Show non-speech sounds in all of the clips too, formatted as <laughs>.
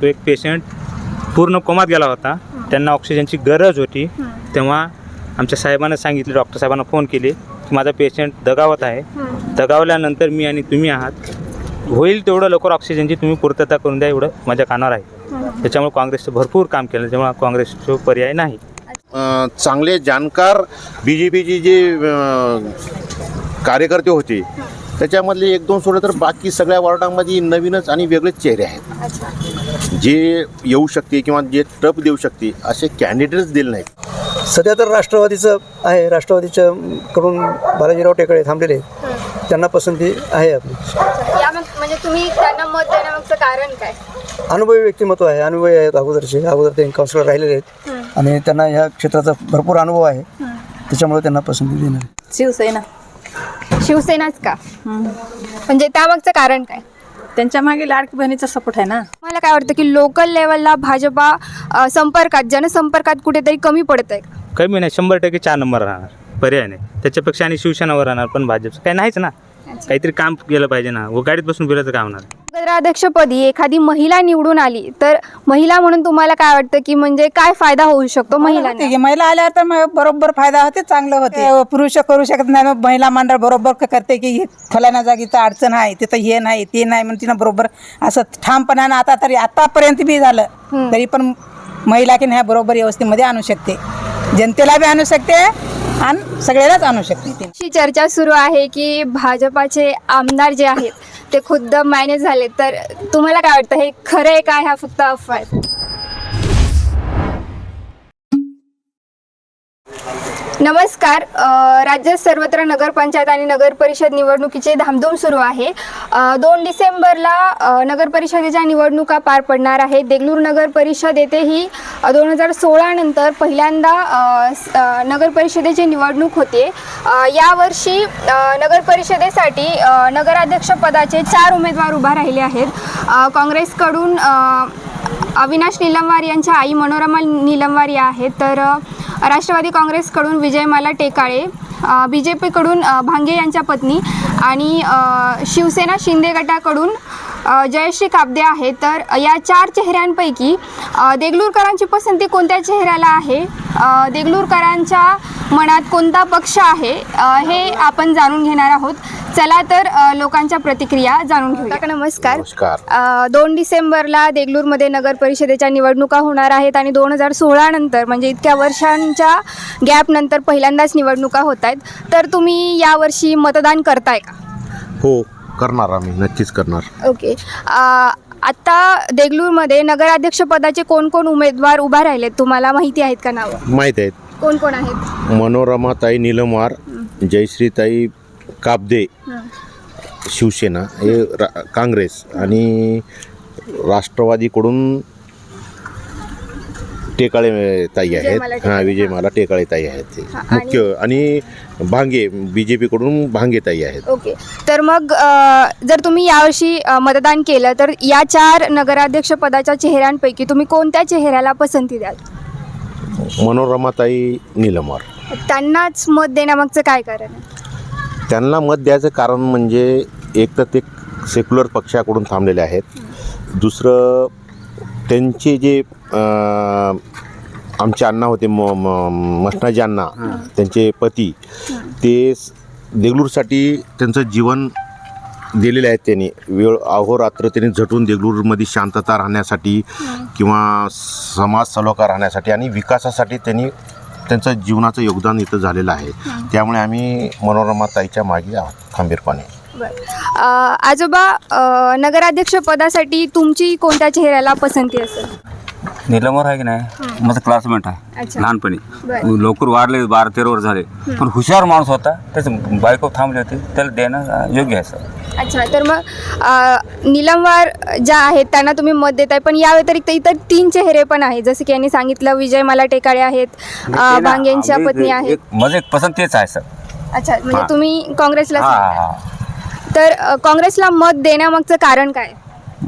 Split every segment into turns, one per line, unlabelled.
तो एक पेशंट पूर्ण कोमात गेला होता. त्यांना ऑक्सिजनची गरज होती. तेव्हा आमच्या साहेबांना सांगितले डॉक्टर साहेबांना फोन केले की माझा पेशंट दगावत आहे. दगावल्यानंतर मी आणि तुम्ही आहात. होईल तेवढं लवकर ऑक्सिजनची तुम्ही पूर्तता करून द्या एवढं माझ्या कानावर आहे. त्याच्यामुळे काँग्रेसचं भरपूर काम केलं त्यामुळे काँग्रेसचं पर्याय नाही.
चांगले जाणकार बी जे पीचे जे कार्यकर्ते होते त्याच्यामधले एक दोन सोडले तर बाकी सगळ्या वॉर्डामध्ये नवीनच आणि वेगळेच चेहरे आहेत. जे येऊ शकते किंवा जे टप देऊ शकते असे कॅन्डिडेट्स दिले नाहीत.
सध्या तर राष्ट्रवादीचं आहे राष्ट्रवादीच्या कडून बालाजीराव टेकडे थांबलेले आहेत. त्यांना पसंती आहे आपली.
म्हणजे तुम्ही त्यांना मत देण्यामागचं कारण काय?
अनुभवी व्यक्तिमत्व आहे अनुभवी आहेत अगोदरचे. अगोदर ते काउन्सिलर राहिलेले आहेत. आणि त्यांना ह्या क्षेत्राचा भरपूर अनुभव आहे. त्याच्यामुळे त्यांना पसंती देणार
शिवसेना.
शिवसेनाच का? म्हणजे त्यामागचं कारण काय?
त्यांच्या मागे लाडकी बहिणीचा सपोर्ट आहे ना?
मला काय वाटतं की लोकल लेवलला भाजपा अ, संपर्कात जनसंपर्कात कुठेतरी कमी पडत आहे
कमी नाही शंभर टक्के चार नंबर राहणार. पर्याय नाही. त्याच्यापेक्षा आणि शिवसेनावर राहणार पण भाजपचं. काही नाहीच ना. काहीतरी काम केलं पाहिजे ना. व गाडीत बसून फिरायचं काम होणार.
नगराध्यक्षपदी एखादी महिला निवडून आली तर महिला म्हणून तुम्हाला काय वाटतं की म्हणजे काय फायदा होऊ शकतो महिलांना?
होते की महिला आल्यावर तर मग बरोबर फायदा होते चांगलं होते. पुरुष करू शकत नाही मग महिला मंडळ बरोबर क- करते की फलाना जागीचं अडचण आहे तिथं हे नाही ते नाही म्हणून तिनं बरोबर असं ठामपणानं आता तरी आतापर्यंत बी झालं तरी पण महिला की नाही बरोबर व्यवस्थेमध्ये आणू शकते. जनतेला बी आणू शकते आणि सगळ्यालाच आणू शकते ती.
अशी चर्चा सुरू आहे की भाजपाचे आमदार जे आहेत ते खुद्द मायने झाले. तर तुम्हाला काय वाटतं हे खरं आहे का? ह्या फक्त अफवा आहेत नमस्कार. राज्यात सर्वत्र नगरपंचायत आणि नगर परिषद निवडणुकीचे धामधूम सुरू आहे. दोन डिसेंबरला नगर परिषदेच्या निवडणुका पार पडणार आहेत. देगलूर नगर परिषद येथे ही दोन हजार सोळानंतर पहिल्यांदा स- नगर परिषदेची निवडणूक होते. यावर्षी नगर परिषदेसाठी नगराध्यक्षपदाचे चार उमेदवार उभा राहिले आहेत. काँग्रेसकडून अविनाश निलंवार यांच्या आई मनोरमा निलंवार या आहेत. तर राष्ट्रवादी काँग्रेसकडून विजयमाला टेकाळे बी जे पीकडून भांगे यांच्या पत्नी आणि शिवसेना शिंदे गटाकडून जयश्री काब्दे आहे तर या चार चेहऱ्यांपैकी देगलूरकरांची पसंती कोणत्या चेहऱ्याला आहे? देगलूरकरांच्या मनात कोणता पक्ष आहे? हे आपण जाणून घेणार आहोत. चला तर लोकांच्या प्रतिक्रिया जाणून घेऊया. नमस्कार.
नमस्कार.
दोन डिसेंबरला देगलूरमध्ये नगर परिषदेच्या निवडणुका होणार आहेत आणि दोन हजार सोळा नंतर म्हणजे इतक्या वर्षांच्या गॅप नंतर पहिल्यांदाच निवडणुका होत आहेत. तर तुम्ही यावर्षी मतदान करताय का?
हो. करणार आम्ही नक्कीच करणार.
ओके अ, आत्ता देगलूरमध्ये नगराध्यक्षपदाचे कोण कोण उमेदवार उभा राहिलेत? तुम्हाला माहिती आहेत का नावं?
माहीत आहेत.
कोण कोण आहेत?
मनोरमाताई निलमवार जयश्रीताई काबदे शिवसेना हे रा काँग्रेस आणि राष्ट्रवादीकडून टेकाळे ताई आहेत. हां विजयमाला टेकाळे ताई आहेत मुख्य आणि भांगे बी जे पीकडून भांगे ताई आहेत.
ओके. तर मग अ, जर तुम्ही यावर्षी अ, मतदान केलं तर या चार नगराध्यक्षपदाच्या चेहऱ्यांपैकी तुम्ही कोणत्या चेहऱ्याला पसंती द्याल?
मनोरमाताई निलमवार
त्यांनाच मत देण्यामागचं काय कारण आहे?
त्यांना मत द्यायचं कारण म्हणजे एक तर ते सेक्युलर पक्षाकडून थांबलेले आहेत. दुसरं त्यांचे जे आमचे अण्णा होते म मसनाजी अण्णा त्यांचे पती. ते देगलूरसाठी त्यांचं जीवन दिलेले आहेत त्यांनी. वेळ अहोरात्र त्यांनी झटून देगलूरमध्ये शांतता राहण्यासाठी किंवा समाज सलोखा राहण्यासाठी आणि विकासासाठी त्यांनी त्यांचं जीवनाचं योगदान इथं झालेलं आहे. त्यामुळे आम्ही मनोरमा ताईच्या मागे आहोत खंबीरपणे.
आजोबा नगराध्यक्ष पदासाठी तुमची कोणत्या चेहऱ्याला पसंती असेल?
निलमवर आहे की नाही? माझा क्लासमेट आहे
अच्छा.
लहानपणी.
बरं.
लवकर वाढले बारा तेरा वर्ष झाले. पण हुशार माणूस होता त्याचं बायको थांबली होती त्याला देणं अं, योग्य आहे सर.
अच्छा तर मग अ, निलमवार ज्या आहेत त्यांना तुम्ही मत देताय पण या व्यतिरिक्त इतर तीन चेहरे पण आहेत. जसं की यांनी सांगितलं विजय मला टेकाळे आहेत अ, भांगेंच्या पत्नी आहेत.
एक- माझं एक पसंत तेच आहे सर.
अच्छा म्हणजे
हां.
तुम्ही काँग्रेसला
हा
सांगताय.
हा.
तर अ, काँग्रेसला मत देण्यामागचं कारण काय?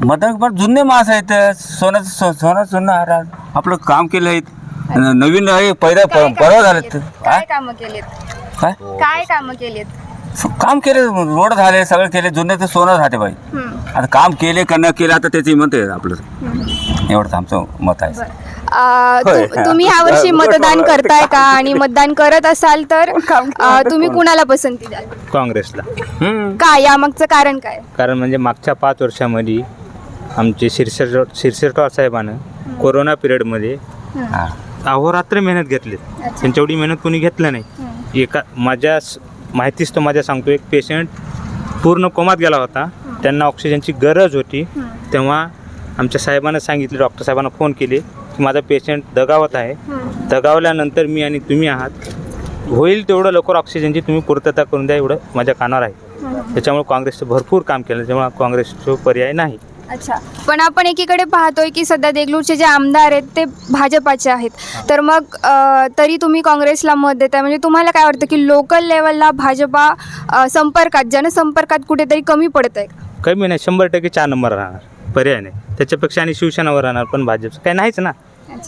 पण जुने माणसं आहेत सोनं सो- सोनं जुनं हार आपलं काम केलं आहे नवीन आहे पहिलं परवा
कामं
झालं
केलीत? काय कामं केलीत?
काय?
काय कामं केलीत?
काम केले रोड झाले सगळं केले जुने तर सोनं राहते बाई. आता काम केले का न केले आता त्याची म्हणते आपलं.
हम्म.
एवढंच आमचं मत आहे.
अ, तु-
होय.
तुम्ही यावर्षी मतदान करताय का? आणि मतदान करत असाल तर अ, तुम्ही कुणाला पसंती द्याल?
काँग्रेसला.
का? यामागचं कारण काय?
कारण म्हणजे मागच्या पाच वर्षामध्ये आमचे शिरसेट शिरसेटवार साहेबानं कोरोना पिरियडमध्ये
हा.
अहोरात्र मेहनत घेतली. त्यांच्या एवढी मेहनत कोणी घेतलं नाही. एका माझ्या माहितीच तो माझ्या सांगतो एक पेशंट पूर्ण कोमात गेला होता. त्यांना ऑक्सिजनची गरज होती. तेव्हा आमच्या साहेबांना सांगितले डॉक्टर साहेबांना फोन केले की माझा पेशंट दगावत आहे. दगावल्यानंतर मी आणि तुम्ही आहात. होईल तेवढं लवकर ऑक्सिजनची तुम्ही पूर्तता करून द्या एवढं माझ्या कानावर आहे. त्याच्यामुळे काँग्रेसचं भरपूर काम केलं त्याच्यामुळे काँग्रेसचं पर्याय नाही.
अच्छा. पण आपण एकीकडे पाहतोय की सध्या देगलूरचे जे आमदार आहेत ते भाजपाचे आहेत. तर मग अ, तरी तुम्ही काँग्रेसला मत देताय. म्हणजे तुम्हाला काय वाटतं की लोकल लेवलला भाजपा अ, संपर्कात जनसंपर्कात कुठेतरी कमी पडत आहे
कमी नाही शंभर टक्के चार नंबर राहणार. पर्याय नाही. त्याच्यापेक्षा आणि शिवसेनावर राहणार पण भाजपचं. काही नाहीच ना.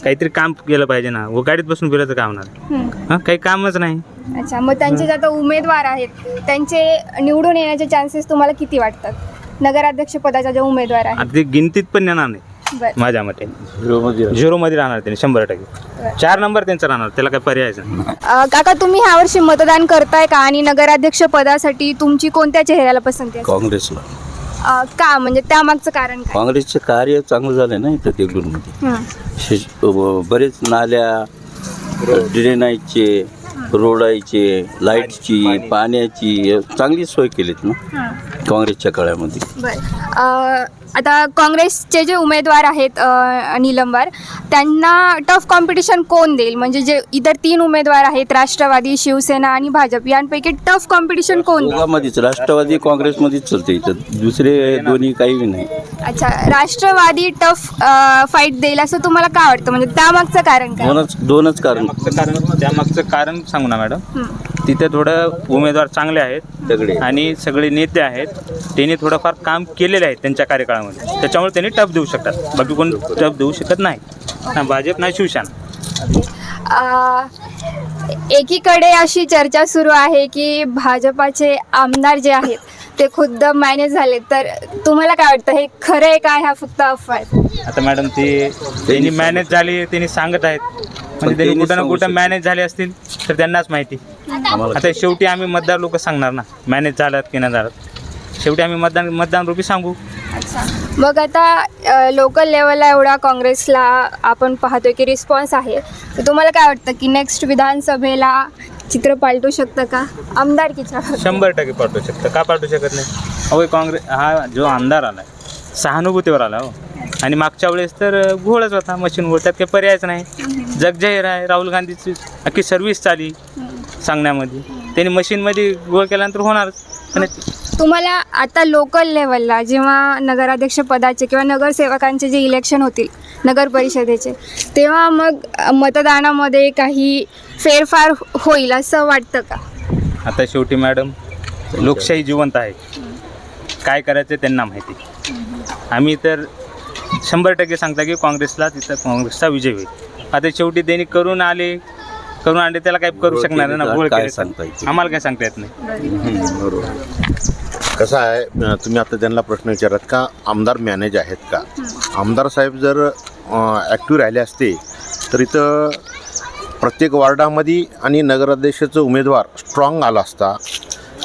काहीतरी काम केलं पाहिजे ना. व गाडीत बसून तर काय होणार हां काही कामच नाही.
अच्छा. मग त्यांचे जे आता उमेदवार आहेत त्यांचे निवडून येण्याचे चान्सेस तुम्हाला किती वाटतात? नगराध्यक्ष पदाच्या ज्या उमेदवार आहेत.
आता ते गिनतीत पण येणार नाही.
बरं.
माझ्या मते. झिरोमध्ये राहणार. त्यांनी शंभर टक्के. चार नंबर त्यांचा राहणार त्याला काही पर्यायच नाही.
अ, काका तुम्ही ह्या वर्षी मतदान करताय का? आणि नगराध्यक्ष पदासाठी तुमची कोणत्या चेहऱ्याला पसंती आहे?
काँग्रेसला.
अ, का? म्हणजे त्यामागचं कारण काय?
काँग्रेसचे कार्य चांगलं झालं ना इथं देगलूरमध्ये.
हं.
शे- बरेच नाल्या ड्रेनाईजचे रोडाईचे लाईटची पाण्याची चांगली सोय केलीत ना? काँग्रेसच्या काळामध्ये.
बरं. आता काँग्रेसचे जे उमेदवार आहेत निलंबर त्यांना टफ कॉम्पिटिशन कोण देईल? म्हणजे जे इतर तीन उमेदवार आहेत राष्ट्रवादी शिवसेना आणि भाजप यांपैकी टफ कॉम्पिटिशन कोण
दोघांमध्येच राष्ट्रवादी काँग्रेसमध्येच चालते इथं. दुसरे दोन्ही काही नाही.
अच्छा राष्ट्रवादी टफ फाईट देईल असं तुम्हाला काय वाटतं? म्हणजे त्यामागचं कारण काय?
दोनच दोनच कारण.
मागचं कारण त्यामागचं कारण सांगू ना मॅडम. तिथे थोडं उमेदवार चांगले आहेत
सगळे.
आणि सगळे नेते आहेत. त्यांनी थोडंफार काम केलेले आहे त्यांच्या कार्यकाळामध्ये त्याच्यामुळे त्यांनी टप देऊ शकतात. बाकी कोण टप देऊ शकत नाही. ना भाजप नाही शिवसेना.
अ, एकीकडे अशी चर्चा सुरू आहे की भाजपाचे आमदार जे आहेत ते खुद्द मॅनेज झाले तर तुम्हाला काय वाटतं? हे खरं आहे का? ह्या फक्त अफवा आहेत
आता मॅडम ते त्यांनी मॅनेज झाली त्यांनी सांगत आहेत. म्हणजे त्यांनी कुठं ना कुठं. मॅनेज झाले असतील तर त्यांनाच माहिती. आता शेवटी आम्ही मतदार लोक सांगणार ना मॅनेज झालात की नाही झालात. शेवटी आम्ही मतदान मतदान रूपी सांगू.
अच्छा. मग आता लोकल लेवलला एवढा काँग्रेसला आपण पाहतोय की रिस्पॉन्स आहे. तर तुम्हाला काय वाटतं की नेक्स्ट विधानसभेला चित्र पालटू शकतं का? आमदारकीच्या
शंभर टक्के पाठवू शकतं. का पाठवू शकत नाही? अहो हे काँग्रेस हा जो आमदार आला सहानुभूतीवर आला हो. आणि मागच्या वेळेस तर घोळच होता मशीन घोळ. त्यात काही पर्यायच नाही. जगजाहीर आहे राहुल गांधीची अख्खी सर्व्हिस चाली सांगण्यामध्ये. त्यांनी मशीनमध्ये घोळ केल्यानंतर होणारच. आणि
तुम्हाला आता लोकल लेवलला जेव्हा नगराध्यक्ष पदाचे किंवा नगरसेवकांचे जे इलेक्शन होतील नगर परिषदेचे तेव्हा मग मतदानामध्ये काही फेरफार होईल असं वाटतं का?
आता शेवटी मॅडम लोकशाही जिवंत आहे. काय करायचं त्यांना माहिती. आम्ही तर शंभर टक्के सांगता की काँग्रेसला तिथं काँग्रेसचा विजय होईल. आता शेवटी त्यांनी करून आले करून आले त्याला काय करू शकणार ना
काय. सांगता?
आम्हाला काय सांगता येत नाही.
कसं आहे? अं, तुम्ही आता त्यांना प्रश्न विचारत का आमदार मॅनेज आहेत का? आमदार साहेब जर ॲक्टिव्ह राहिले असते तर इथं प्रत्येक वार्डामध्ये आणि नगराध्यक्षाचा उमेदवार स्ट्रॉंग आला असता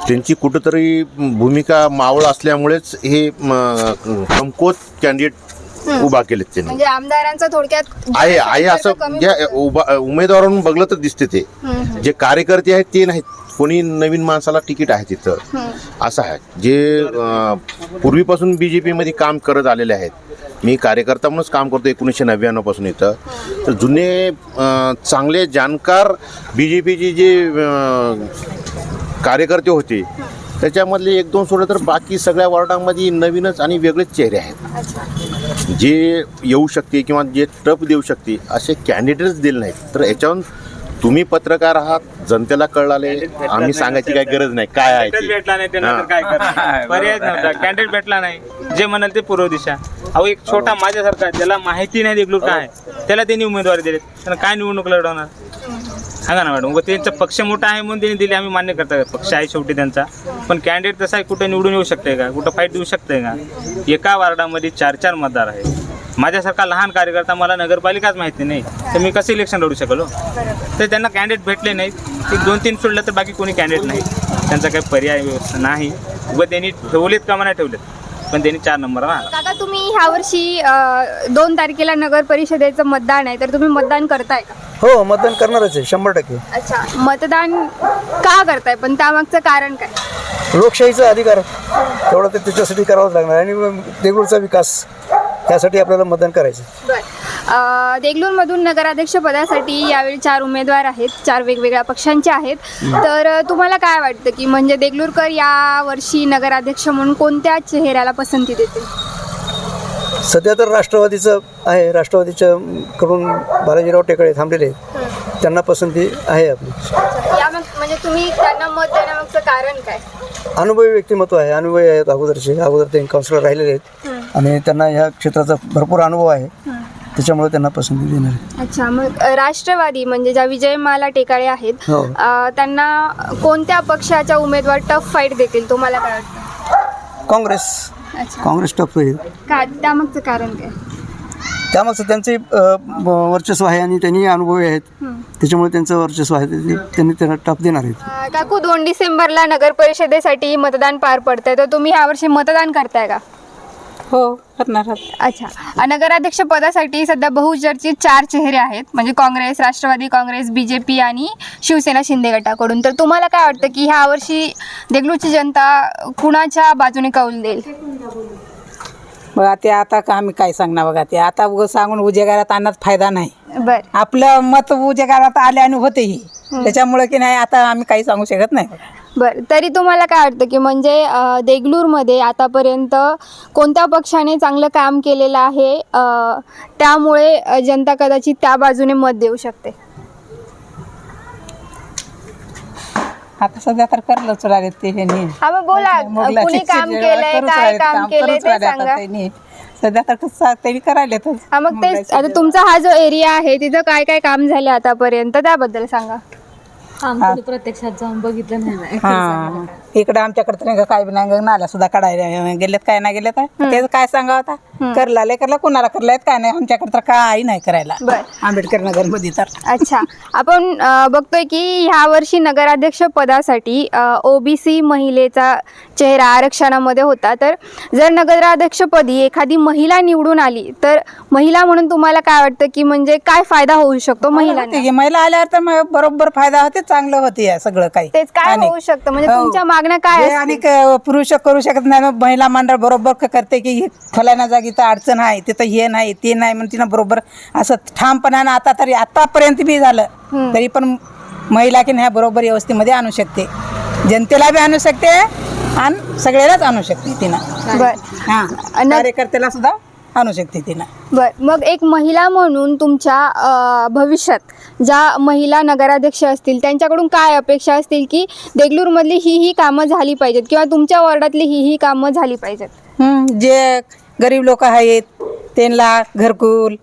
त्यांची कुठंतरी भूमिका मावळ असल्यामुळेच हे म, कमकोत कॅन्डिडेट उभा केलेत त्यांनी.
म्हणजे आमदारांचा थोडक्यात
आहे आहे असं ज्या उभा उमेदवारांना बघलं तर दिसते ते. जे कार्यकर्ते आहेत ते नाहीत. कोणी नवीन माणसाला तिकीट आहे तिथं. असं आहे. जे अं, पूर्वीपासून बी जे पीमध्ये काम करत आलेले आहेत. मी कार्यकर्ता म्हणूनच काम करतो एकोणीसशे नव्याण्णवपासून इथं. तर जुने अं, चांगले जाणकार बी जे पीचे जे अं, कार्यकर्ते होते त्याच्यामधले एक दोन सोडलं तर बाकी सगळ्या वॉर्डामध्ये नवीनच आणि वेगळेच चेहरे आहेत. जे येऊ शकते किंवा जे टप देऊ शकते असे कॅन्डिडेट्स दिले नाहीत. तर याच्यावरून तुम्ही पत्रकार आहात जनतेला कळाले आम्ही सांगायची काही गरज नाही. काय आहे.
भेटला नाही त्यांना काय करणार? <laughs> पर्याय नव्हता. कॅन्डिडेट भेटला नाही. जे म्हणाल ते पूर्व दिशा. अहो एक छोटा माझ्यासारखा ज्याला माहिती नाही देखलो काय त्याला त्यांनी उमेदवारी दिले. त्यांना काय निवडणूक लढवणार? सांगा ना मॅडम त्यांचा पक्ष मोठा आहे म्हणून त्यांनी दिली आम्ही मान्य करता पक्ष आहे शेवटी त्यांचा. पण कॅन्डिडेट तसा आहे कुठे निवडून येऊ शकते का? कुठं फाईट देऊ शकते का? एका वार्डामध्ये चार चार मतदार आहेत. माझ्यासारखा लहान कार्यकर्ता मला नगरपालिकाच माहिती नाही. तर मी कसं इलेक्शन लढू शकलो? तर त्यांना कॅन्डिडेट भेटले नाहीत. एक दोन तीन सोडलं तर बाकी कोणी कॅन्डिडेट नाही. त्यांचा काही पर्याय नाही. व त्यांनी ठेवलेत का मला ठेवलेत. पण त्यांनी चार नंबर आला
काका तुम्ही ह्या वर्षी दोन तारखेला नगर परिषदेचं मतदान आहे तर तुम्ही मतदान करताय का?
हो मतदान करणारच आहे शंभर टक्के.
अच्छा मतदान का करताय? पण त्यामागचं कारण काय?
लोकशाहीचा अधिकार तेवढा ते त्याच्यासाठी करावाच लागणार. आणि देगलूरचा विकास यासाठी आपल्याला मतदान करायचं
बर. देगलूरमधून नगराध्यक्ष पदासाठी यावेळी चार उमेदवार आहेत चार वेगवेगळ्या पक्षांचे आहेत. तर तुम्हाला काय वाटतं की म्हणजे देगलूरकर या वर्षी नगराध्यक्ष म्हणून कोणत्या चेहऱ्याला पसंती देतील?
सध्या तर राष्ट्रवादीचं आहे राष्ट्रवादीच्या कडून बालाजीराव टेकडे थांबलेले आहेत. त्यांना पसंती आहे आपली.
म्हणजे तुम्ही त्यांना मत देण्यामागचं कारण काय?
अनुभवी व्यक्तिमत्व आहे अनुभवी आहेत अगोदरचे. अगोदर ते काउन्सिलर राहिलेले आहेत. आणि त्यांना ह्या क्षेत्राचा भरपूर अनुभव आहे. त्याच्यामुळे त्यांना पसंती देणार आहे.
अच्छा मग अ, राष्ट्रवादी म्हणजे ज्या विजयमाला टेकाळे आहेत
हो.
अ, त्यांना कोणत्या पक्षाच्या उमेदवार टफ फाईट देतील तुम्हाला काय वाटतं?
काँग्रेस.
अच्छा.
काँग्रेस टफ आहे.
का त्यामागचं कारण काय?
त्यामागचं त्यांचे अ, ब- वर्चस्व आहे आणि त्यांनी अनुभवी आहेत. त्याच्यामुळे त्यांचं वर्चस्व आहे. ते- त्यांनी त्यांना टफ देणार आहेत.
अ, काकू दोन डिसेंबरला नगर परिषदेसाठी मतदान पार पडतंय तर तुम्ही यावर्षी मतदान करताय का?
हो करणार आहोत.
अच्छा. नगराध्यक्ष पदासाठी सध्या बहुचर्चित चार चेहरे आहेत. म्हणजे Congress Rashtrawadi Congress B J P आणि शिवसेना शिंदे गटाकडून. तर तुम्हाला काय वाटतं की ह्या वर्षी देगलूरची जनता कुणाच्या बाजूने कौल देईल?
बघा ते आता का आम्ही काय सांगणार बघा ते आता उगं सांगून उजेगारात आणण्यात फायदा नाही.
बर.
आपलं मत उजेगारात आले आणि होतेही. त्याच्यामुळे की नाही आता आम्ही काही सांगू शकत नाही.
बर तरी तुम्हाला काय वाटतं की म्हणजे देगलूरमध्ये आतापर्यंत कोणत्या पक्षाने चांगलं काम केलेलं आहे? त्यामुळे जनता कदाचित त्या बाजूने मत देऊ शकते.
आता सध्या तर करलंच राहिले ते ह्यांनी.
हा मग बोला
मुगलाचे
कुणी काम
चिरचिर
केलंय
करूच
काय
राहिलेत,
काम केलंय
करूच
ते
राहिले आता
सांगा.
त्यांनी. सध्या तर कसं त्यांनी करायलेतच
हा मग तेच आता तुमचा हा जो एरिया आहे तिथं काय काय काम झाले आतापर्यंत? त्याबद्दल सांगा.
आम्ही प्रत्यक्षात जाऊन बघितलं नाही ना.
हा. इकडे आमच्याकडे तर नाही का काय बी नाही नाल्या सुद्धा काढायला गेलेत काय नाही गेलेत. त्याचं काय सांगा आता करला करला कुणाला करलायत काय नाही आमच्याकडे तर काही नाही करायला. आंबेडकर नगरमध्ये तर.
अच्छा. आपण बघतोय की ह्या वर्षी नगराध्यक्ष पदासाठी ओबीसी महिलेचा चेहरा आरक्षणामध्ये होता. तर जर नगराध्यक्षपदी एखादी महिला निवडून आली तर महिला म्हणून तुम्हाला काय वाटतं की म्हणजे काय फायदा होऊ शकतो
की महिला आल्यावर तर बरोबर फायदा होते चांगलं होते या सगळं काही.
तेच काय
आणि-
होऊ शकतं? म्हणजे
हो.
तुमच्या मागण्या काय असतील?
आणि क- पुरुष करू शकत नाही मग महिला मंडळ बरोबर क- करते की हे फलाना जागी तर अडचण आहे तिथं हे नाही ते नाही म्हणून तिनं बरोबर असं ठामपणानं आता तरी आतापर्यंत बी झालं तरी पण महिला की नाही बरोबर व्यवस्थेमध्ये आणू शकते. जनतेला बी आणू शकते आणि सगळ्यालाच आणू शकते तिनं.
बर.
हा.
आणि-
कार्यकर्त्याला सुद्धा आणू शकते तिनं
बर मग एक महिला म्हणून तुमच्या अ, भविष्यात ज्या महिला नगराध्यक्ष असतील त्यांच्याकडून काय अपेक्षा असतील की देगलूरमधली ही ही कामं झाली पाहिजेत किंवा तुमच्या वॉर्डातली ही ही कामं झाली पाहिजेत?
हं, जे गरीब लोक आहेत त्यांना घरकुल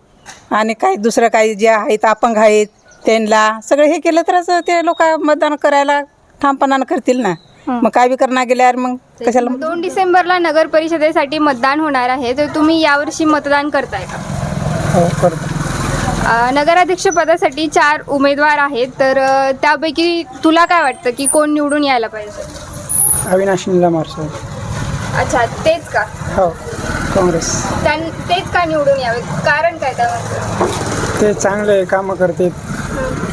आणि काही दुसरं काही जे आहेत अपंग आहेत त्यांना सगळं हे केलं तरच ते लोक मतदान करायला ठामपणानं करतील ना. मग काय बी करणार गेल्यावर मग कशाला?
दोन डिसेंबरला नगर परिषदेसाठी मतदान होणार आहे. तर तुम्ही यावर्षी मतदान करताय का?
हो करतो.
अ, नगराध्यक्ष पदासाठी चार उमेदवार आहेत. तर अ, त्यापैकी तुला काय वाटतं की कोण निवडून यायला पाहिजे?
अविनाश निलामार सर
अच्छा तेच का?
हो काँग्रेस.
त्यां तेच का निवडून यावे कारण काय त्यामध्ये
ते चांगले कामं करते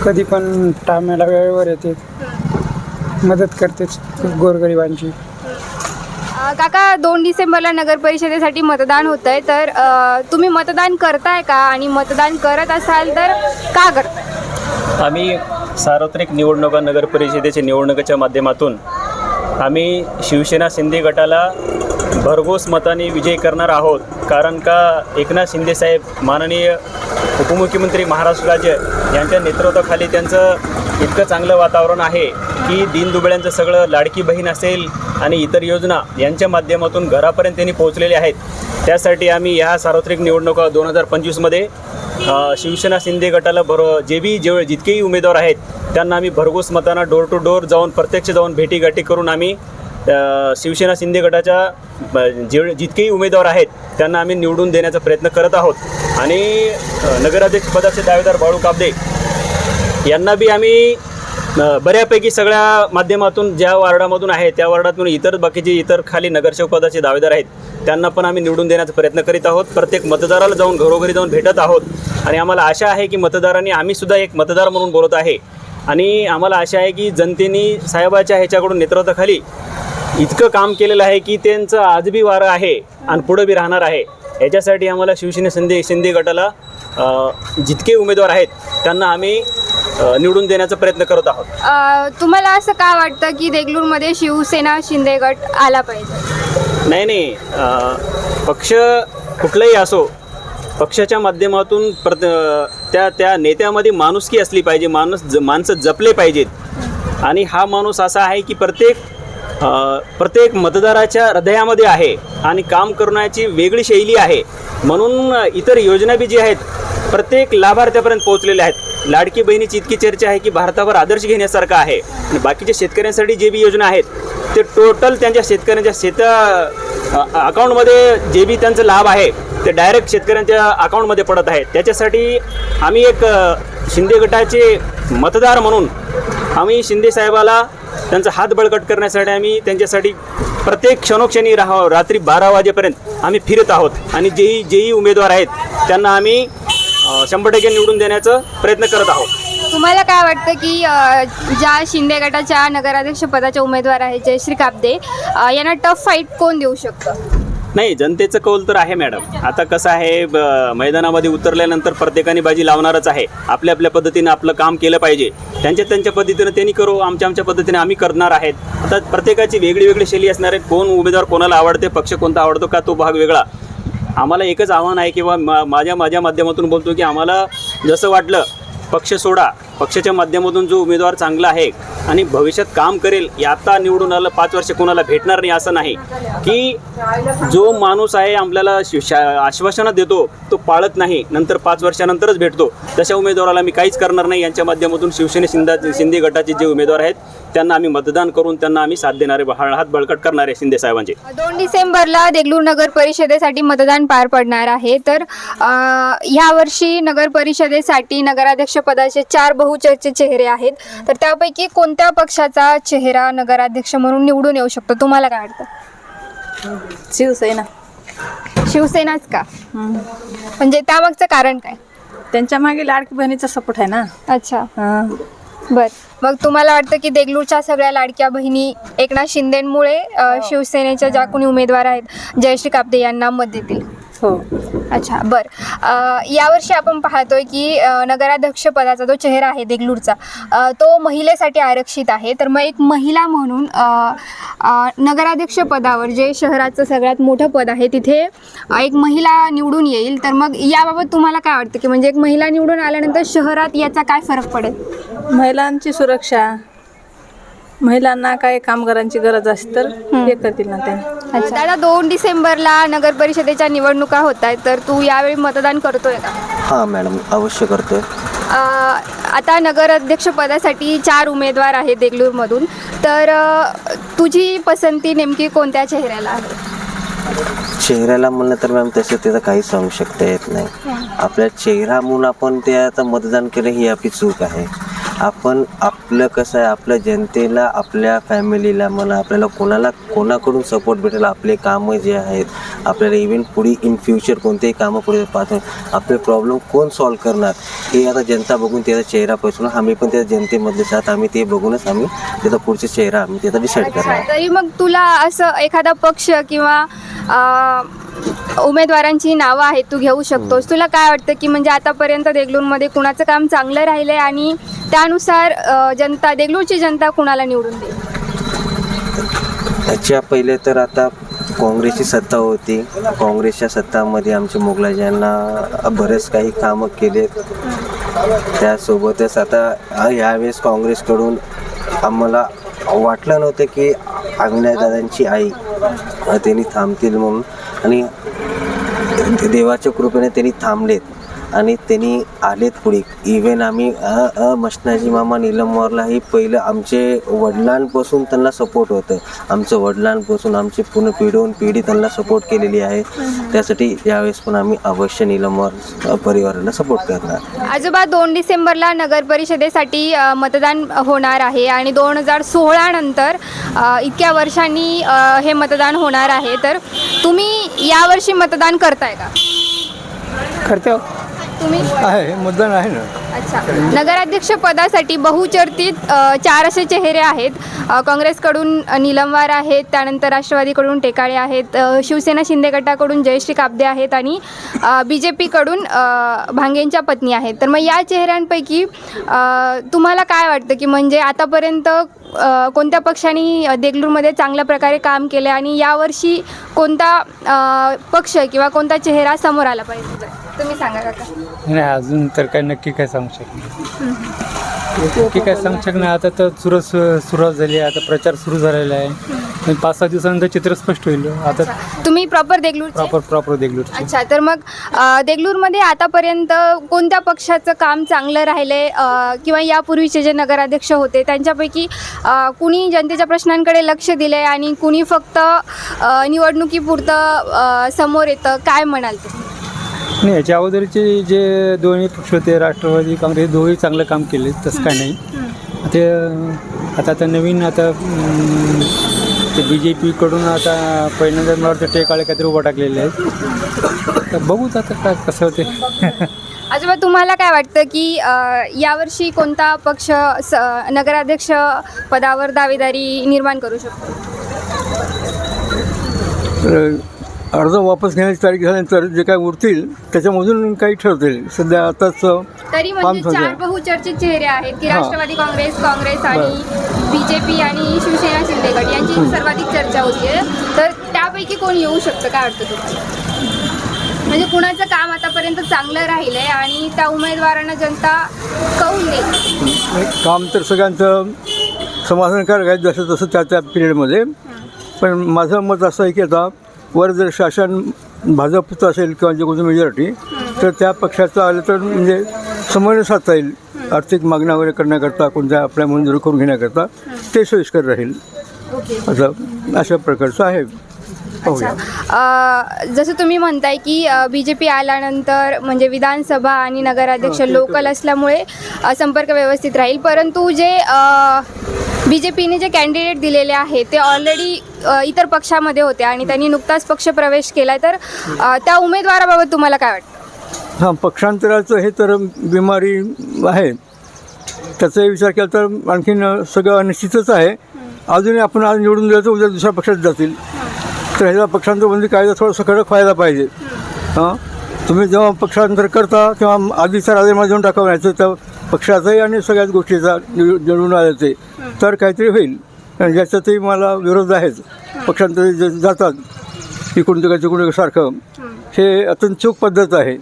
कधी पण टायमाला वेळेवर येते मदत करते गोरगरिबांची.
अ, काका दोन डिसेंबरला नगर परिषदेसाठी मतदान होत आहे तर अ, तुम्ही मतदान करताय का? आणि मतदान करत असाल तर का करताय
आम्ही सार्वत्रिक निवडणुका नगर परिषदेच्या निवडणुकीच्या माध्यमातून आम्ही शिवसेना शिंदे गटाला भरघोस मताने विजय करणार आहोत. कारण का एकनाथ शिंदे साहेब माननीय उपमुख्यमंत्री महाराष्ट्र राज्य यांच्या नेतृत्वाखाली त्यांचं इतकं चांगलं वातावरण आहे की दीनदुबळ्यांचं सगळं लाडकी बहीण असेल आणि इतर योजना यांच्या माध्यमातून घरापर्यंत त्यांनी पोहोचलेले आहेत. त्यासाठी आम्ही ह्या सार्वत्रिक निवडणुका दोन हजार पंचवीसमध्ये शिवसेना शिंदे गटाला भर जे बी जेव जितकेही उमेदवार आहेत त्यांना आम्ही भरघोस मतांना डोर टू डोर जाऊन प्रत्यक्ष जाऊन भेटीगाठी करून आम्ही शिवसेना शिंदे गटाच्या जे जितकेही उमेदवार आहेत त्यांना आम्ही निवडून देण्याचा प्रयत्न करत आहोत. आणि नगराध्यक्षपदाचे नगराध्यक्ष पदाचे दावेदार बाळू काबदे यांना बी आम्ही बऱ्यापैकी सगळ्या माध्यमातून ज्या वार्डामधून आहे त्या वार्डातून इतर बाकीचे इतर खाली नगरसेवक पदाचे दावेदार आहेत त्यांना पण आम्ही निवडून देण्याचा प्रयत्न करीत आहोत. प्रत्येक मतदाराला जाऊन घरोघरी जाऊन भेटत आहोत. आणि आम्हाला आशा आहे की मतदारांनी आम्ही सुद्धा एक मतदार म्हणून बोलत आहे. आणि आम्हाला आशा आहे की जनतेने साहेबाच्या ह्याच्याकडून नेतृत्वाखाली इतकं काम केलेलं आहे की त्यांचं आज बी वारं आहे आणि पुढं बी राहणार आहे. याच्यासाठी आम्हाला शिवसेना शिंदे शिंदे गटाला जितके उमेदवार आहेत त्यांना आम्ही निवडून देण्याचा प्रयत्न करत आहोत.
अ, तुम्हाला असं का वाटतं की देगलूरमध्ये शिवसेना शिंदे गट आला पाहिजे?
नाही नाही. अ, पक्ष कुठलाही असो पक्षाच्या माध्यमातून प्रत त्या त्या नेत्यामध्ये माणुसकी असली पाहिजे माणूस ज माणसं जपले पाहिजेत. आणि हा माणूस असा आहे की प्रत्येक अ, प्रत्येक मतदाराच्या हृदयामध्ये आहे आणि काम करण्याची वेगळी शैली आहे. म्हणून इतर योजना बी जी आहेत प्रत्येक लाभार्थ्यापर्यंत पोहोचलेले आहेत. लाडकी बहिणीची इतकी चर्चा आहे की भारतावर आदर्श घेण्यासारखं आहे. आणि बाकीच्या शेतकऱ्यांसाठी जे बी योजना आहेत ते टोटल त्यांच्या शेतकऱ्यांच्या शेता अकाउंटमध्ये जे बी त्यांचं लाभ आहे ते डायरेक्ट शेतकऱ्यांच्या अकाउंटमध्ये पडत आहे. त्याच्यासाठी आम्ही एक शिंदे गटाचे मतदार म्हणून आम्ही शिंदे साहेबाला त्यांचा हात बळकट करण्यासाठी आम्ही त्यांच्यासाठी प्रत्येक क्षणोक्षणी राहा रात्री बारा वाजेपर्यंत आम्ही फिरत आहोत. आणि जेही जेही उमेदवार आहेत त्यांना आम्ही शंभर टक्के निवडून देण्याचा प्रयत्न करत आहोत.
तुम्हाला काय वाटतं की अ, ज्या शिंदे गटाच्या नगराध्यक्ष पदाचे उमेदवार आहेत जयश्री कापदे अ, यांना टफ फाईट कोण देऊ शकतं?
नाही जनतेचं कौल तर आहे मॅडम आता कसं आहे ब- मैदानामध्ये उतरल्यानंतर प्रत्येकाने बाजी लावणारच आहे. आपल्या आपल्या पद्धतीने आपलं काम केलं पाहिजे. त्यांच्या त्यांच्या पद्धतीनं त्यांनी करू आमच्या आमच्या पद्धतीने आम्ही करणार आहेत. आता प्रत्येकाची वेगळी वेगळी शैली असणार आहे. कोण उमेदवार कोणाला आवडते पक्ष कोणता आवडतो का तो भाग वेगळा. आम्हाला एकच आव्हान आहे किंवा मा माझ्या माझ्या माध्यमातून बोलतो की आम्हाला जसं वाटलं पक्ष सोडा. पक्षाच्या माध्यमातून जो उमेदवार चांगला आहे आणि भविष्यात काम करेल या आता निवडून आलं पाच वर्ष कोणाला भेटणार नाही असं नाही. की जो माणूस आहे आपल्याला शा- आश्वासनं देतो तो पाळत नाही. नंतर पाच वर्षानंतरच भेटतो. तशा उमेदवाराला मी काहीच करणार नाही. यांच्या माध्यमातून शिवसेने शिंदा शिंदे गटाचे जे उमेदवार आहेत त्यांना आम्ही मतदान करून त्यांना आम्ही साथ देणारे हात बळकट करणारे शिंदे साहेबांचे.
दोन डिसेंबरला देगलूर नगर परिषदेसाठी मतदान पार पडणार आहे. तर ह्या यावर्षी नगर परिषदेसाठी नगराध्यक्ष पदाचे चार बहुचर्चित चेहरे आहेत. तर त्यापैकी कोणत्या पक्षाचा चेहरा नगराध्यक्ष म्हणून निवडून येऊ शकतो? तुम्हाला काय वाटतं?
शिवसेना.
शिवसेनाच का? म्हणजे त्यामागचं कारण काय?
त्यांच्या मागे लाडकी बहिणीचा सपोर्ट आहे ना.
अच्छा.
हां.
बर. मग तुम्हाला वाटतं की देगलूरच्या सगळ्या लाडक्या बहिणी एकनाथ शिंदेमुळे अ, शिवसेनेच्या ज्या कोणी उमेदवार आहेत जयश्री कापदे यांना मत देतील?
हो.
अच्छा बर. अ, यावर्षी आपण पाहतोय की अ, नगराध्यक्ष पदाचा जो चेहरा आहे देगलूरचा अ, तो महिलेसाठी आरक्षित आहे. तर मग एक महिला म्हणून अ, अ, नगराध्यक्ष पदावर जे शहराचं सगळ्यात मोठं पद आहे तिथे अ, एक महिला निवडून येईल. तर मग याबाबत तुम्हाला काय वाटतं? की म्हणजे एक महिला निवडून आल्यानंतर शहरात याचा काय फरक पडेल?
महिलांची सुरक्षा महिलांना काय कामगारांची गरज असते तर हे करतील ना त्यांनी
अच्छा. दादा दोन डिसेंबरला नगर परिषदेच्या निवडणुका होत आहेत तर तू यावेळी मतदान करतोय का?
हां मॅडम अवश्य करतोय.
अ, आता नगराध्यक्ष पदासाठी चार उमेदवार आहेत देगलूरमधून. तर अ, तुझी पसंती नेमकी कोणत्या चेहऱ्याला आहे?
चेहऱ्याला म्हणलं तर मॅम तसं त्याचं काही सांगू शकता येत नाही. आपल्या चेहरा म्हणून आपण ते आता मतदान केलं ही आपली चूक आहे. आपण आपलं कसं आहे आपल्या जनतेला आपल्या फॅमिलीला म्हणा आपल्याला कोणाला कोणाकडून सपोर्ट भेटेल आपले कामं जे आहेत आपल्याला इव्हन पुढे इन फ्युचर कोणतेही कामं पुढे पाहतो आपले प्रॉब्लेम कोण सॉल्व करणार? हे आता जनता बघून त्याचा चेहरा पासून आम्ही पण त्या जनतेमधले साथ आम्ही ते बघूनच आम्ही त्याचा पुढचा चेहरा आम्ही त्याचा डिसाईड करणार.
तरी मग तुला असं एखादा पक्ष किंवा उमेदवारांची नावं आहेत तू घेऊ शकतोस. तुला काय वाटतं की म्हणजे आतापर्यंत देगलूरमध्ये कुणाचं काम चांगलं राहिलंय आणि त्यानुसार जनता देगलूरची जनता कुणाला निवडून देईल?
त्याच्या पहिले तर आता काँग्रेसची सत्ता होती. काँग्रेसच्या सत्तामध्ये आमच्या मोगलाजांना बरेच काही कामं केलेत त्यासोबतच आता यावेळेस काँग्रेसकडून आम्हाला वाटलं नव्हतं की दादांची आई त्यांनी थांबतील म्हणून. आणि देवाच्या कृपेने त्यांनी थांबलेत. आणि त्यांनी आलेत पुढे. इव्हन आम्ही अ अ मशनाजी मामा निलमवारलाही पहिलं आमचे वडिलांपासून त्यांना सपोर्ट होतं. आमचं वडिलांपासून आमची पूर्ण पिढीहून पिढी त्यांना सपोर्ट केलेली आहे. त्यासाठी यावेळेस पण आम्ही अवश्य निलमवार परिवाराला सपोर्ट करणार.
आजोबा दोन डिसेंबरला नगर परिषदेसाठी मतदान होणार आहे आणि दोन हजार सोळा नंतर इतक्या वर्षांनी हे मतदान होणार आहे. तर तुम्ही यावर्षी मतदान करताय का?
करतो.
तुम्ही?
आहे मतदान आहे ना.
अच्छा. नगराध्यक्ष पदासाठी बहुचर्चित चार असे चेहरे आहेत. अ, काँग्रेसकडून अ, निलमवार आहेत त्यानंतर राष्ट्रवादीकडून टेकाळे आहेत अ, शिवसेना शिंदे गटाकडून जयश्री काब्दे आहेत आणि बी जे पीकडून भांगेंच्या पत्नी आहेत. तर मग या चेहऱ्यांपैकी अ, तुम्हाला काय वाटतं की म्हणजे आतापर्यंत अ, कोणत्या पक्षाने देगलूरमध्ये चांगल्या प्रकारे काम केले आणि यावर्षी कोणता अ, पक्ष किंवा कोणता चेहरा समोर आला पाहिजे? तुम्ही सांगा काका.
नाही अजून तर काय नक्की काय सांगू? शकत नक्की काय सांगू नाही. आता तर सुरू सुरुवात झाली आहे. आता प्रचार सुरू झालेला आहे. पाच सहा दिवसानंतर चित्र स्पष्ट होईल. आता
तुम्ही प्रॉपर देगलूरचे?
प्रॉपर प्रॉपर देगलूरची.
अच्छा तर मग अ, देगलूरमध्ये आतापर्यंत कोणत्या पक्षाचं काम चांगलं राहिलंय? अ, किंवा यापूर्वीचे जे नगराध्यक्ष होते त्यांच्यापैकी अ, कुणी जनतेच्या प्रश्नांकडे लक्ष दिलंय? आणि कुणी फक्त अ, निवडणुकीपुरतं अ, समोर येतं? काय म्हणाल तुम्ही?
नाही याच्या अगोदरचे जे दोन्ही पक्ष होते राष्ट्रवादी काँग्रेस दोघेही चांगलं काम केले तसं काय नाही. ते आता आता नवीन आता ते बी जे पीकडून आता पहिल्यांदा मला वाटतं टेकाळे काहीतरी उभा टाकलेले आहेत. तर बघूच आता काय कसं होते. <laughs>
आजोबा तुम्हाला काय वाटतं की अ, यावर्षी कोणता पक्ष स नगराध्यक्ष पदावर दावेदारी निर्माण करू शकतो?
तर अर्ज वापस घेण्याची तारीख झाल्यानंतर जे काय उरतील त्याच्यामधून काही ठरतील. सध्या आताच
तरी म्हणजे चार
आहे.
बहुचर्चित चेहरे आहेत की. राष्ट्रवादी काँग्रेस काँग्रेस आणि बीजेपी आणि शिवसेना शिंदे गट यांची सर्वाधिक चर्चा होतीये तर त्यापैकी कोण येऊ शकतं? काय वाटतं तुम्हाला? म्हणजे कुणाचं काम आतापर्यंत चांगलं राहिलंय आणि त्या उमेदवारांना जनता कौल देईल?
काम तर सगळ्यांचं समाधानकारक आहे जसं तसं त्या त्या पिरियडमध्ये पण माझं मत असं आहे की आता वर जर शासन भाजपचं असेल किंवा जे कोणती मेजॉरिटी तर त्या पक्षाचं आलं तर म्हणजे समन्वय साधता येईल. आर्थिक मागण्या वगैरे करण्याकरता कोणत्या आपल्या मंजूर करून घेण्याकरता ते सोयीस्कर राहील. असं अशा प्रकारचं आहे.
जसं तुम्ही म्हणताय की बी जे पी आल्यानंतर म्हणजे विधानसभा आणि नगराध्यक्ष लोकल असल्यामुळे संपर्क व्यवस्थित राहील. परंतु जे बी जे पीने जे कॅन्डिडेट दिलेले आहेत ते ऑलरेडी इतर पक्षामध्ये होते आणि त्यांनी नुकताच पक्ष प्रवेश केला तर त्या उमेदवाराबाबत तुम्हाला काय वाटतं?
हां पक्षांतराचं हे तर बिमारी आहे. त्याचाही विचार केला तर आणखीन सगळं अनिश्चितच आहे. अजूनही आपण आज निवडून दिलं तर उद्या दुसऱ्या पक्षात जातील. तर ह्याचा पक्षांतर म्हणजे कायदा थोडंसं कडक व्हायला पाहिजे. हां? तुम्ही जेव्हा पक्षांतर करता तेव्हा आधीचा राजीनामा देऊन टाकावं. नाही तर पक्षाचाही आणि सगळ्याच गोष्टीचा निव- निवडून आल्याचे. तर काहीतरी होईल. आणि ज्याच्यातही मला विरोध आहेच पक्षांतरी जे जातात इकडून तिकडे तिकडून सारखं हे. अत्यंत चूक पद्धत आहे.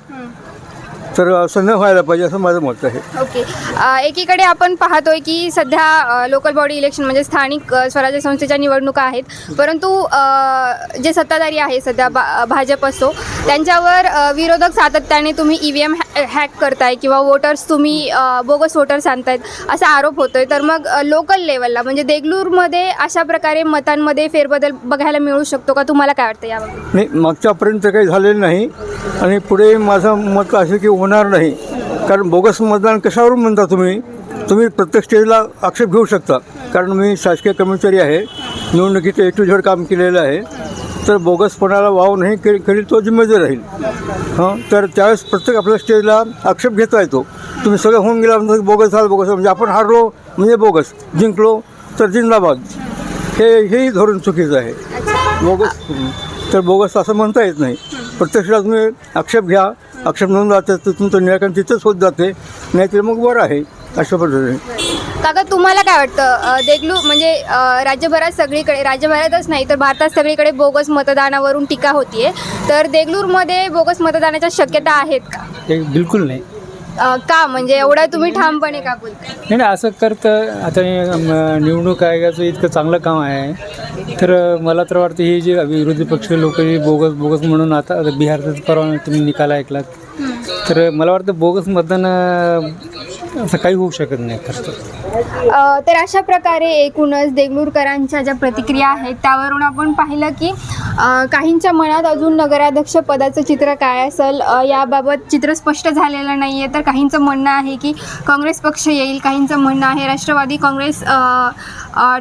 तर असं न व्हायला पाहिजे असं माझं मत आहे.
ओके. अ, एकीकडे आपण पाहतोय की सध्या लोकल बॉडी इलेक्शन म्हणजे स्थानिक अ, स्वराज्य संस्थेच्या निवडणुका आहेत. परंतु अ, जे सत्ताधारी आहे सध्या बा भाजप असो त्यांच्यावर अ, विरोधक सातत्याने तुम्ही ई व्ही एम हॅक करताय किंवा वोटर्स तुम्ही अ, बोगस वोटर्स आणतायत असा आरोप होतोय. तर मग लोकल लेवलला म्हणजे देगलूरमध्ये अशा प्रकारे मतांमध्ये फेरबदल बघायला मिळू शकतो का? तुम्हाला काय वाटतं याबाबत?
नाही मागच्यापर्यंत काही झालेलं नाही. आणि पुढे माझं मत असं की होणार नाही. कारण बोगस मतदान कशावरून म्हणता तुम्ही? तुम्ही प्रत्येक स्टेजला आक्षेप घेऊ शकता. कारण मी शासकीय कर्मचारी आहे. निवडणुकीत ए टू झेड काम केलेलं आहे. तर बोगसपणाला वाव नाही करी करील तो जिम्मेदार राहील. हां? तर त्यावेळेस प्रत्येक आपल्या स्टेजला आक्षेप घेता येतो. तुम्ही सगळं होऊन गेल्यानंतर बोगस झालं बोगस म्हणजे आपण हारलो म्हणजे बोगस. जिंकलो तर जिंदाबाद. हे हेही धोरण चुकीचं आहे. बोगस तर बोगस असं म्हणता येत नाही. प्रत्यक्षात तुम्ही आक्षेप घ्या. आक्षेप नोंद जाते तर तुमचं निराकरण तिथंच होत जाते नाहीतर मग बरं आहे अशा पद्धतीने.
काका तुम्हाला काय वाटतं? देगलू म्हणजे राज्यभरात सगळीकडे राज्यभरातच नाही तर भारतात सगळीकडे बोगस मतदानावरून टीका होतीये. तर देगलूरमध्ये बोगस मतदानाच्या शक्यता आहेत का?
हे बिलकुल नाही.
अ, का? म्हणजे एवढं तुम्ही ठामपणे का बोलताय
नाही नाही असं करतं आता हे, अम, निवडणूक आयोगाचं इतकं चांगलं काम आहे. तर अ, मला तर वाटतं हे जे विरोधी पक्ष लोक बोगस बोगस म्हणून आता आता बिहारचा परवा तुम्ही निकाल ऐकलात. तर मला वाटतं बोगस मतदान अं, असं काही होऊ शकत नाही खरं
तर अशा प्रकारे एकूणच देगलूरकरांच्या ज्या प्रतिक्रिया आहेत त्यावरून आपण पाहिलं की काहींच्या मनात अजून नगराध्यक्ष पदाचं चित्र काय असेल याबाबत चित्र स्पष्ट झालेलं नाही आहे तर काहींचं म्हणणं आहे की काँग्रेस पक्ष येईल काहींचं म्हणणं आहे राष्ट्रवादी काँग्रेस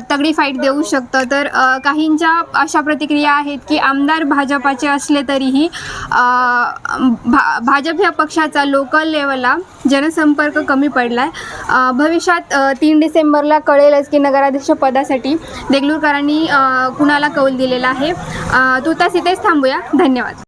तगडी फाईट देऊ शकतं. तर काहींच्या अशा प्रतिक्रिया आहेत की आमदार भाजपाचे असले तरीही भा भाजप ह्या पक्षाचा लोकल लेवलला जनसंपर्क कमी पडला आहे भविष्यात ती तीन डिसेंबरला कळेलच की नगराध्यक्ष पदासाठी देगलूरकरांनी कुणाला कौल दिलेला आहे. तू तुर्तास इथेच थांबूया. धन्यवाद.